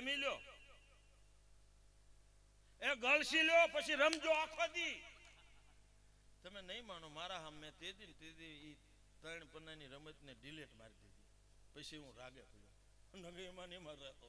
જમી લ્યો એ ગળસી લ્યો પછી રમજો આખો દી. તમે નહીં માનો, મારા હામે તે દી તે દી ત્રણ પન્નાની રમતને ડિલેટ મારી દીધી. પછી હું રાગે પડ્યો નગે એમાં ને એમાં રહેતો.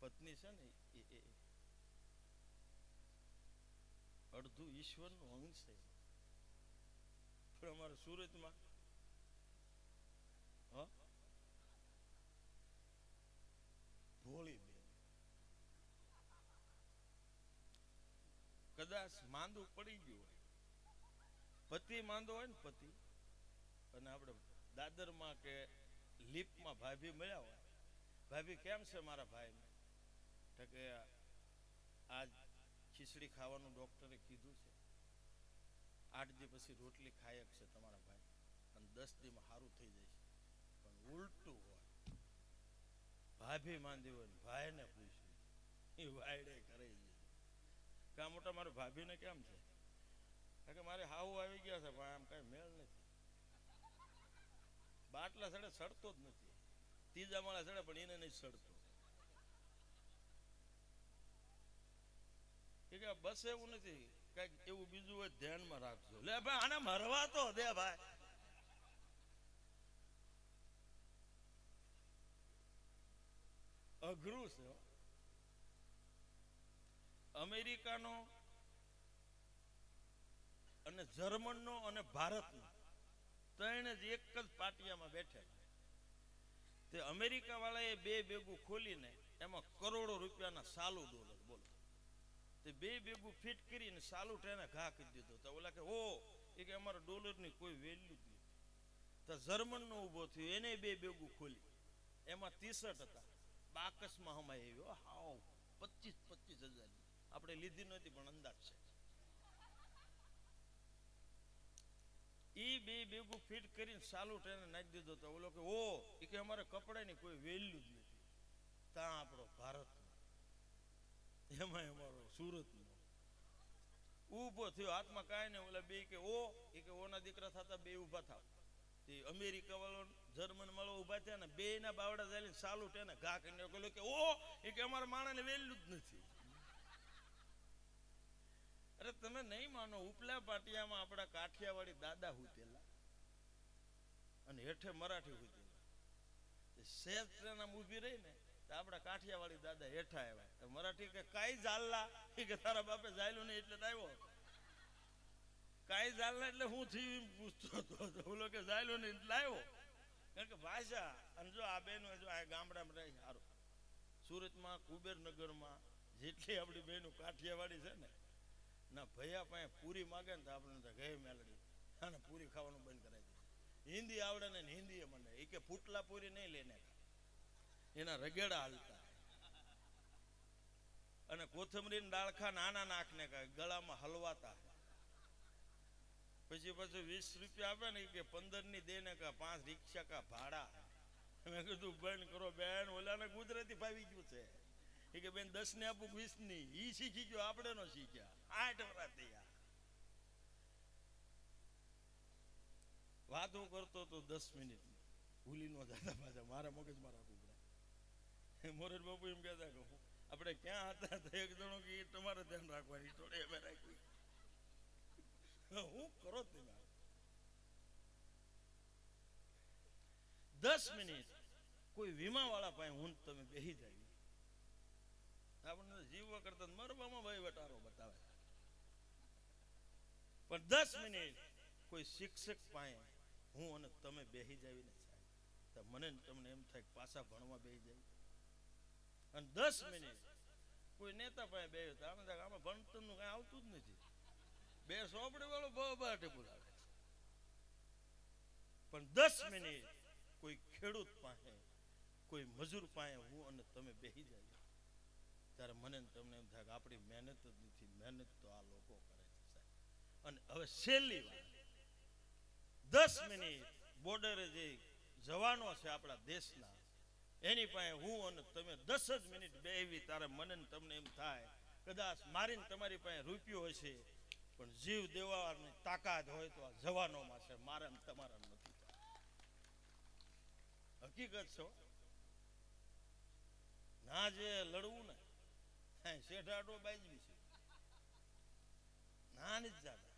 પત્ની છે ને, એ અડધું ઈશ્વરનું અંગ છે. પણ સુરતમાં, હ ભોળી બેન કદાચ માંદું પડી ગયું હોય. પતિ માંદો હોય ને પતિ, અને આપણે દાદરમાં કે લીપમાં ભાભી મળ્યા હોય. ભાભી કેમ છે મારા ભાઈને? તો કે આજ ખીચડી ખાવાનું ડોક્ટરે કીધું છે. આઠ દી પછી રોટલી ખાય છે તમારા ભાઈ. અને દસ દીમાં સારું થઈ જશે પણ ઉલટું હોય. ભાભી માંદી હોય ભાઈને પૂછ્યું. એ વાયડે કરે છે આ મોટા, મારા ભાભીને કેમ છે? કે મારે હાવું આવી ગયા છે, પણ આમ કઈ મેળ નથી. બાટલા સડે સડતો જ નથી. ત્રીજા માળા સડે, પણ એને નહીં સડતો. કે બસ એવું નથી, કંઈક એવું બીજું હોય ધ્યાનમાં રાખજો. લે ભાઈ, આને મરવા તો દે ભાઈ. અઘરું છે. અમેરિકાનો અને જર્મનનો અને ભારતનો ત્રણ જ એક જ પાટિયામાં બેઠેલા. તે અમેરિકા વાળાએ બે ભેગું ખોલીને એમાં કરોડો રૂપિયાના સાલુ ડોલર બોલો. તે બે ભેગું ફિટ કરીને સાલુ ટ્રેને ઘા કરી દીધો. તો ઓલા કે ઓ એ કે અમારા ડોલરની કોઈ વેલ્યુ જ નથી. તો જર્મનનો ઊભો થયો, એને બે બેગું ખોલી. એમાં ત્રીસઠ હતા. બાકસમાં હમાય આવ્યો હાવ પચીસ પચીસ હજારની. આપણે લીધી નહોતી, પણ અંદાજ છે. ઈ બે બેગું ફિટ કરીને સાલુ ટ્રેને નાખી દીધો તો ઓલો કે, ઓ એ કે અમારે કપડાની કોઈ વેલ્યુ જ નથી. ત્યાં આપણો ભારત એમાં અમારો સુરતનો ઊભો થયો, હાથમાં કાંઈ ને ઓલા બે કે, ઓ એ કે, ઓના દીકરા થતા બે ઊભા થાવ. તે અમેરિકા વાળો જર્મન વાળો ઊભા થયા ને બે ના બાવડા ચાલીને સાલુ ટેને ઘા કરીને કે, ઓ એ કે, અમારા માણસને વેલ્યુ જ નથી. અરે તમે નહીં માનો, ઉપલા પાટિયામાં આપણા કાઠિયાવાડી દાદા હુતેલા અને હેઠે મરાઠી હુતેલા સેજ ટ્રેન આમ ઊભી રહી ને તો આપણા કાઠિયાવાડી દાદા હેઠા આવ્યા. મરાઠી કે, કાઈ જાલ્લા એ કે, તારા બાપે જાયલું નહીં એટલે આવ્યો કાઈ જાલના એટલે હું થી પૂછતો હતો. ઓલો કે જાયલું નહીં એટલે આવ્યો. કારણ કે ભાષા, અને જો આ બહેનો જો આ ગામડામાં રહી, સારું. સુરતમાં, કુબેરનગરમાં, જેટલી આપણી બહેનો કાઠિયાવાડી છે ને ના, ભૈયા પાસે પૂરી માગે ને તો આપણે તો ગઈ અને પૂરી ખાવાનું બંધ કરાવી દીધું હિન્દી આવડે ને ને હિન્દી મને એ કે ફૂટલા પૂરી નહીં લઈને એના રગેડા હાલતા. અને કોથમરી ડાળખા નાના નાખને ગળામાં હલવાતા. પછી પછી વીસ રૂપિયા આપે ને કે પંદરની દે ને કા પાંચ રિક્ષા કા ભાડા. મેં કીધું, બંધ કરો બેન, ઓલાને ગુજરાતી ફાવી ગયું છે. કે બેન દસ ને આપું વીસની ઈ શીખી ગયો આપણે નો શીખ્યા. આઠ વરા થયા. વાત હું કરતો તો દસ મિનિટ. ભૂલી નો જતા પાછા, મારા મગજમાં રાખવું પડે. મોરજ બાપુ એમ કહેતા કે આપણે ક્યાં હતા તો એક જણો કે તમારે ધ્યાન રાખવાની થોડે અમે રાખી હું કરો તમે દસ મિનિટ. કોઈ વીમા વાળા પાસે હું તમે બેહી જાય આપણને જીવવા કરતા મરવામાં ભાઈ વટારો બતાવે. પણ દસ મિનિટ કોઈ શિક્ષક પાસે હું અને તમે બેહી જાવીને સાહેબ મને તમને એમ થાય પાછા ભણવા બેહી જાય અને દસ મિનિટ કોઈ નેતા પાસે બે તો આમ થાય કે આમાં ભણતરનું કાંઈ આવતું જ નથી. બે સોપડી વાળો બહુ બોલાવે પણ દસ મિનિટ કોઈ ખેડૂત પાસે, કોઈ મજૂર પાસે હું અને તમે બેહી જાય ત્યારે મને ને તમને એમ થાય કે આપણી મહેનત જ નથી, મહેનત તો આ લોકો કરે છે સાહેબ. અને હવે છેલ્લી વાત. દસ મિનિટ બોર્ડરે જે જવાનો છે આપણા દેશના, એની પાસે હું અને તમે દસ જ મિનિટ બેહવી તારે મને તમને એમ થાય, કદાચ મારીને તમારી પાસે રૂપિયો હશે, પણ જીવ દેવાની તાકાત હોય તો આ જવાનોમાં છે, મારા ને તમારા નથી હકીકત છો શેઢાડો બાજવી છે. નાની જ જાડા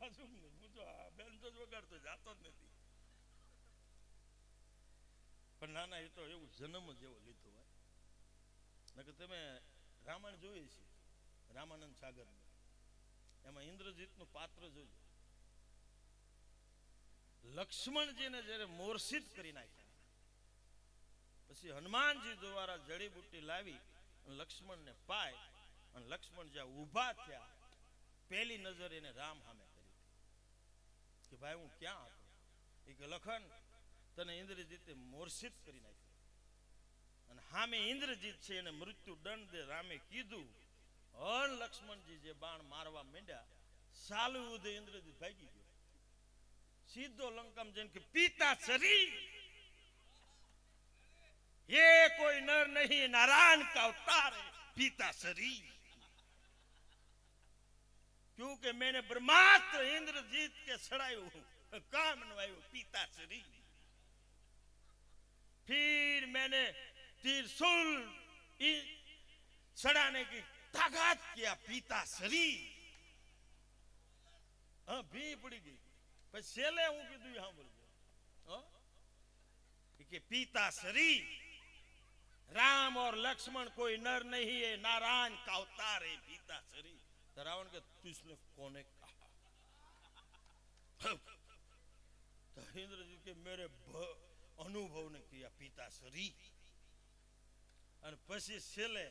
હાચું ને, હું તો બેન તો વગાડતો જાતો જ નથી. પણ નાના એ તો એવું જન્મ જ એવો લીધો હોય. નકર તમે રામાયણ જોઈએ છે રામાનંદ સાગર. એમાં ઇન્દ્રજીતનું પાત્ર જોયું. લક્ષ્મણજીને જ્યારે મોર્ષિત કરી નાખ્યા. પછી હનુમાનજી દ્વારા જડીબુટ્ટી લાવી લક્ષ્મણને પાય અને લક્ષ્મણ જ્યાં ઊભા થયા, પહેલી નજર એને રામ સામે કરી. કે ભાઈ હું ક્યાં હતો? એ કે લખન, તને ઇન્દ્રજીતે મોર્ષિત કરી નાખ્યો. અને હામે ઇન્દ્રજીત છે, એને મૃત્યુ દંડ દે રામે કીધું. અન લક્ષ્મણજી જે બાણ મારવા માંડ્યા, સાલુ ઉદય ઇન્દ્રજીત ભાગી ગયો. સીધો લંકમ જઈને કે, પિતા શરીર ये कोई नर नहीं, नारायण का अवतार है, पिता शरीर। क्योंकि मैंने ब्रह्मास्त्र इंद्रजीत के सड़ायु काम मनवायु पिता शरीर। फिर मैंने तिरसुल सड़ाने की ताकत किया, पिता शरीर। हाँ भी पड़ी गई। पर सेले हूँ कि दुई हाँ बोल गया पिता शरीर। राम और लक्ष्मण कोई नर नहीं है नारायण का अवतार है पीता शरीर तो रावण के तुझने कोने कहा तो इंद्रजीत के मेरे भ- अनुभव ने किया पीता शरीर और પછી છેલ્લે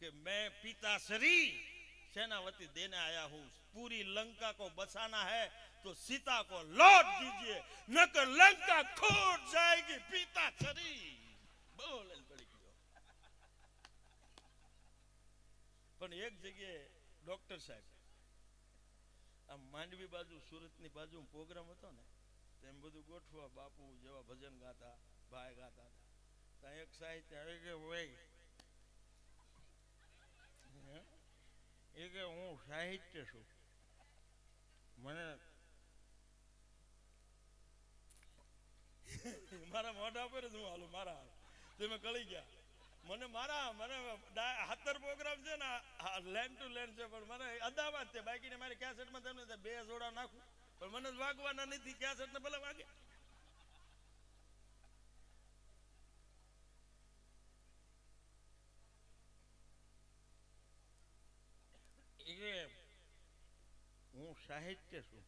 कि मैं पीता शरीर सेनावती देने आया हूं पूरी लंका को बचाना है तो सीता को लौट दीजिए न तो लंका खोट जाएगी पीता शरीर બોલે પડી ગયો. પણ એક જગ્યાએ ડોક્ટર સાહેબ આ માંડવી બાજુ, સુરતની બાજુ પ્રોગ્રામ હતો ને તેમ બધું ગોઠવા બાપુ જેવા ભજન ગાતા, ભાઈ ગાતા ત્યાં એક સાહિત્ય આવી કે ભાઈ એ કે હું સાહિત્ય છું. મને મારા મોઢા પર જ હું હાલું, મારા તમે કળી ગયા. મને મારા મને હાથર હાતર પ્રોગ્રામ છે ને લેન્ડ ટુ લેન્ડ છે પણ મને અદાવાદ છે. બાકીને મારી કેસેટમાં તમને બે જોડા નાખું. પણ મને વાગવાના નથી. કેસેટ ને ભલે વાગે. હું સાહિત્ય છું.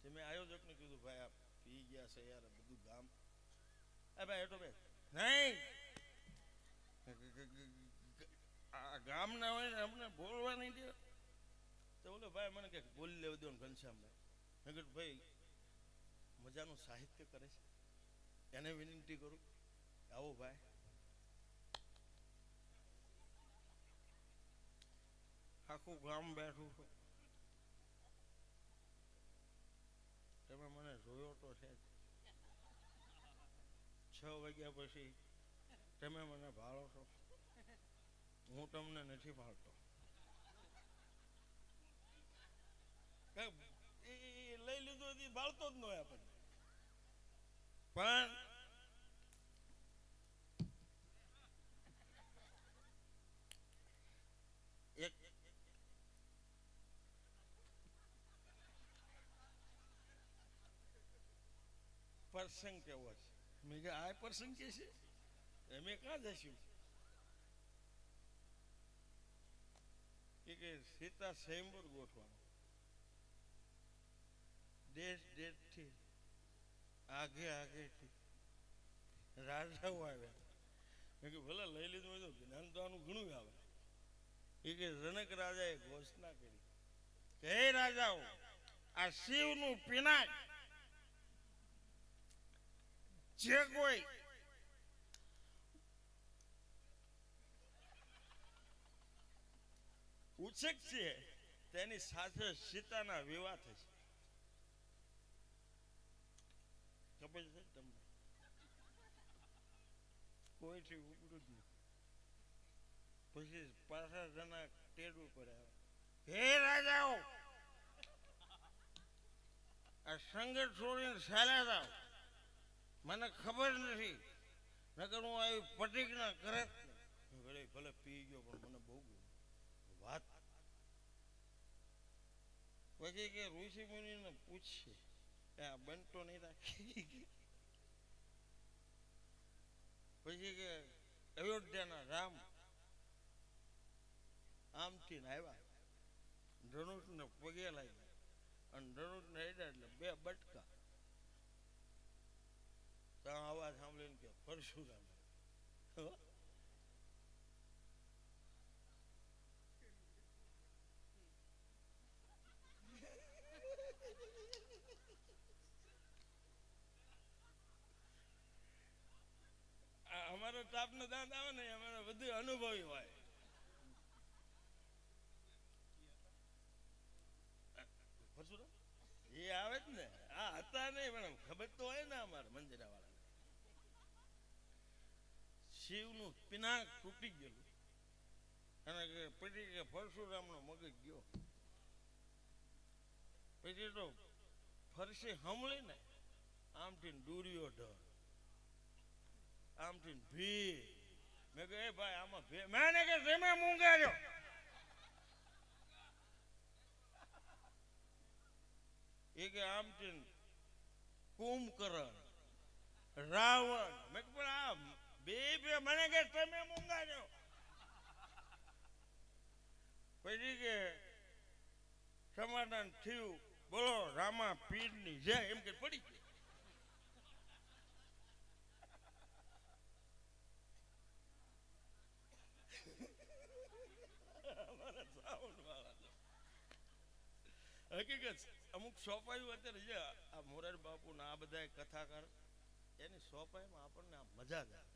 તે મેં આયોજકને કીધું ભાઈ આ પી ગયા છે યાર બધું ગામ. એ ભાઈ એટો ભાઈ નહીં. આ હોય બોલવા નહીં દે. તો બોલો ભાઈ મને કે બોલી લેવા દો ને ઘનશ્યામભાઈ. મેં ભાઈ સાહિત્ય કરે છે. એને વિનંતી કરું. આવો ભાઈ. આખું ગામ બેઠું તમે મને જોયો તો છે જ. છ વાગ્યા પછી તમે મને ભાળો છો. હું તમને નથી ભાળતો. લઈ લીધું ભાળતો જ ન પણ પ્રસંગ કેવો છે? મેં કે આ પ્રસંગ કે છે? અમે કાં જઈશું કે સીતા સ્વયંવર ગોઠવાનો. દેશ દેશથી, આગે આગેથી રાજાઓ આવ્યા. મેં કે ભલે લઈ લીધું હોય તો જ્ઞાન તો આનું ઘણું આવે. એ કે જનક રાજાએ ઘોષણા કરી કે રાજાઓ, આ શિવનું પિનાક જે કોઈ ઉછેક છે. તેની સાથે સીતાના વિવાહ થશે. પછી પાછા જણા ટેડ ઉપર આવે. હે આ સંગત છોડીને સારા મને ખબર નથી. નકર હું આવી પ્રતિજ્ઞા કરે. ભલે પી ગયો, પણ મને બહુ. વાત. પછી કે ઋષિ મુનિને પૂછશે આ બનતો નહીં રાખી? પછી કે, અયોધ્યાના રામ આમથી ને આવ્યા. ધનુષને પગે લાગ્યા. અને ધનુષને એટલે બે બટકા. ત્યાં અવાજ સાંભળીને કે પરશુરામ. અમારો તાપનો દાંત આવે ને, અમારે બધું અનુભવી હોય. પરશુરામ? એ આવે જ ને. આ હતા નહીં, પણ ખબર તો હોય ને અમારે મંદિરા વાળા શિવનું પિનાક તૂટી ગયેલું. અને પછી કે પરશુરામનો મગજ ગયો. પછી તો ફરશે હમળી ને આમથી દૂરીઓ ઢળ. આમથી ભી મેં કહ્યું, એ ભાઈ, આમાં ભે મેં કે તમે મૂંગાર્યો. એ કે આમથી કુંભકરણ, રાવણ. મેં પણ આ મને કે તમે મૂંગાર્યો પછી કે સમાધાન થયું. બોલો, રામા પીરની જય એમ કે પડી ગઈ. હકીકત, અમુક સોપાયું અત્યારે છે આ મોરાર બાપુ ને આ બધા કથાકાર, એની સોપાઈમાં આપણને મજા જ આવે.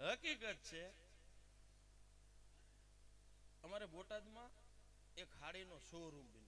હકીકત છે અમારે બોટાદમાં એક હાડીનો શોરૂમ બન્યો.